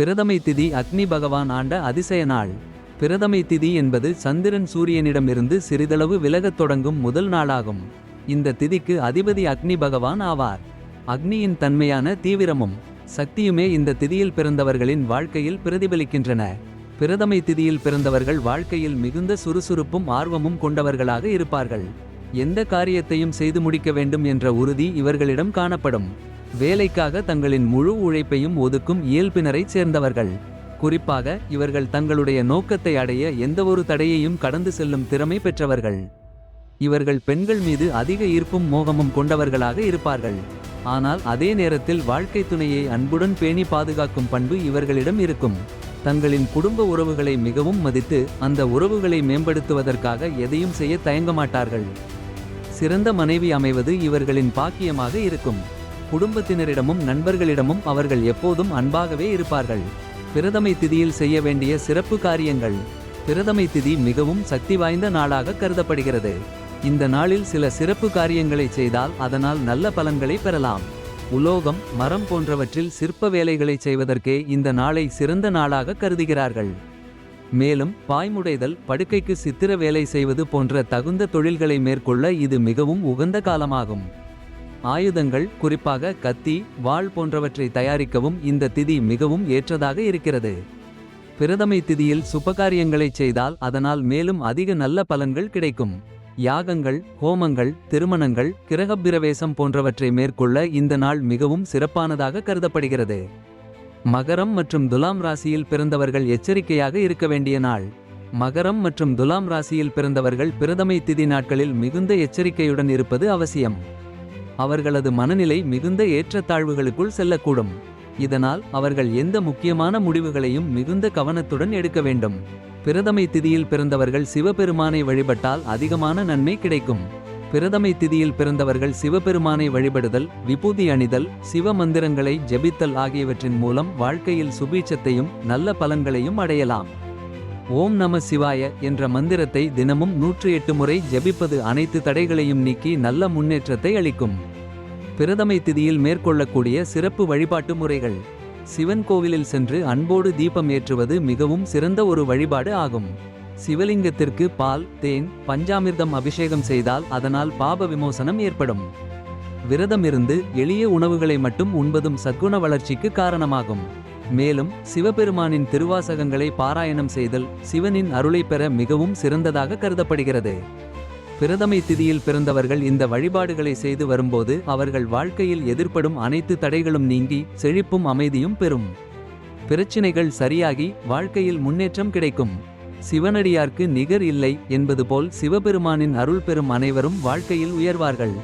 பிரதமை திதி அக்னி பகவான் ஆண்ட அதிசய நாள். பிரதமை திதி என்பது சந்திரன் சூரியனிடமிருந்து சிறிதளவு விலகத் தொடங்கும் முதல் நாளாகும். இந்த திதிக்கு அதிபதி அக்னி பகவான் ஆவார். அக்னியின் தன்மையான தீவிரமும் சக்தியுமே இந்த திதியில் பிறந்தவர்களின் வாழ்க்கையில் பிரதிபலிக்கின்றன. பிரதமை திதியில் பிறந்தவர்கள் வாழ்க்கையில் மிகுந்த சுறுசுறுப்பும் ஆர்வமும் கொண்டவர்களாக இருப்பார்கள். எந்த காரியத்தையும் செய்து முடிக்க வேண்டும் என்ற உறுதி இவர்களிடம் காணப்படும். வேலைக்காக தங்களின் முழு உழைப்பையும் ஒதுக்கும் இயல்பினரைச் சேர்ந்தவர்கள். குறிப்பாக இவர்கள் தங்களுடைய நோக்கத்தை அடைய எந்தவொரு தடையையும் கடந்து செல்லும் திறமை பெற்றவர்கள். இவர்கள் பெண்கள் மீது அதிக ஈர்ப்பும் மோகமும் கொண்டவர்களாக இருப்பார்கள். ஆனால் அதே நேரத்தில் வாழ்க்கை துணையை அன்புடன் பேணி பாதுகாக்கும் பண்பு இவர்களிடம் இருக்கும். தங்களின் குடும்ப உறவுகளை மிகவும் மதித்து அந்த உறவுகளை மேம்படுத்துவதற்காக எதையும் செய்ய தயங்க மாட்டார்கள். சிறந்த மனைவி அமைவது இவர்களின் பாக்கியமாக இருக்கும். குடும்பத்தினரிடமும் நண்பர்களிடமும் அவர்கள் எப்போதும் அன்பாகவே இருப்பார்கள். பிரதமை திதியில் செய்ய வேண்டிய சிறப்பு காரியங்கள். பிரதமை திதி மிகவும் சக்தி வாய்ந்த நாளாக கருதப்படுகிறது. இந்த நாளில் சில சிறப்பு காரியங்களை செய்தால் அதனால் நல்ல பலன்களை பெறலாம். உலோகம் மரம் போன்றவற்றில் சிற்ப வேலைகளை செய்வதற்கே இந்த நாளை சிறந்த நாளாக கருதுகிறார்கள். மேலும் பாய்முடைதல் படுக்கைக்கு சித்திர வேலை செய்வது போன்ற தகுந்த தொழில்களை மேற்கொள்ள இது மிகவும் உகந்த காலமாகும். ஆயுதங்கள் குறிப்பாக கத்தி வாள் போன்றவற்றை தயாரிக்கவும் இந்த திதி மிகவும் ஏற்றதாக இருக்கிறது. பிரதமை திதியில் சுபகாரியங்களைச் செய்தால் அதனால் மேலும் அதிக நல்ல பலன்கள் கிடைக்கும். யாகங்கள் ஹோமங்கள் திருமணங்கள் கிரகப்பிரவேசம் போன்றவற்றை மேற்கொள்ள இந்த நாள் மிகவும் சிறப்பானதாக கருதப்படுகிறது. மகரம் மற்றும் துலாம் ராசியில் பிறந்தவர்கள் எச்சரிக்கையாக இருக்க வேண்டிய நாள். மகரம் மற்றும் துலாம் ராசியில் பிறந்தவர்கள் பிரதமை திதி நாட்களில் மிகுந்த எச்சரிக்கையுடன் இருப்பது அவசியம். அவர்களது மனநிலை மிகுந்த ஏற்றத்தாழ்வுகளுக்குள் செல்லக்கூடும். இதனால் அவர்கள் எந்த முக்கியமான முடிவுகளையும் மிகுந்த கவனத்துடன் எடுக்க வேண்டும். பிரதமை திதியில் பிறந்தவர்கள் சிவபெருமானை வழிபட்டால் அதிகமான நன்மை கிடைக்கும். பிரதமை திதியில் பிறந்தவர்கள் சிவபெருமானை வழிபடுதல் விபூதி அணிதல் சிவ மந்திரங்களை ஜெபித்தல் ஆகியவற்றின் மூலம் வாழ்க்கையில் சுபீட்சத்தையும் நல்ல பலன்களையும் அடையலாம். ஓம் நம சிவாய என்ற மந்திரத்தை தினமும் நூற்றி எட்டு முறை ஜபிப்பது அனைத்து தடைகளையும் நீக்கி நல்ல முன்னேற்றத்தை அளிக்கும். பிரதமை திதியில் மேற்கொள்ளக்கூடிய சிறப்பு வழிபாட்டு முறைகள். சிவன் கோவிலில் சென்று அன்போடு தீபம் ஏற்றுவது மிகவும் சிறந்த ஒரு வழிபாடு ஆகும். சிவலிங்கத்திற்கு பால் தேன் பஞ்சாமிர்தம் அபிஷேகம் செய்தால் அதனால் பாப விமோசனம் ஏற்படும். விரதமிருந்து எளிய உணவுகளை மட்டும் உண்பதும் சத்குண வளர்ச்சிக்கு காரணமாகும். மேலும் சிவபெருமானின் திருவாசகங்களை பாராயணம் செய்தல் சிவனின் அருளை பெற மிகவும் சிறந்ததாக கருதப்படுகிறது. பிரதமை திதியில் பிறந்தவர்கள் இந்த வழிபாடுகளை செய்து வரும்போது அவர்கள் வாழ்க்கையில் எதிர்ப்படும் அனைத்து தடைகளும் நீங்கி செழிப்பும் அமைதியும் பெறும். பிரச்சினைகள் சரியாகி வாழ்க்கையில் முன்னேற்றம் கிடைக்கும். சிவனடியார்க்கு நிகர் இல்லை என்பது போல் சிவபெருமானின் அருள் பெறும் அனைவரும் வாழ்க்கையில் உயர்வார்கள்.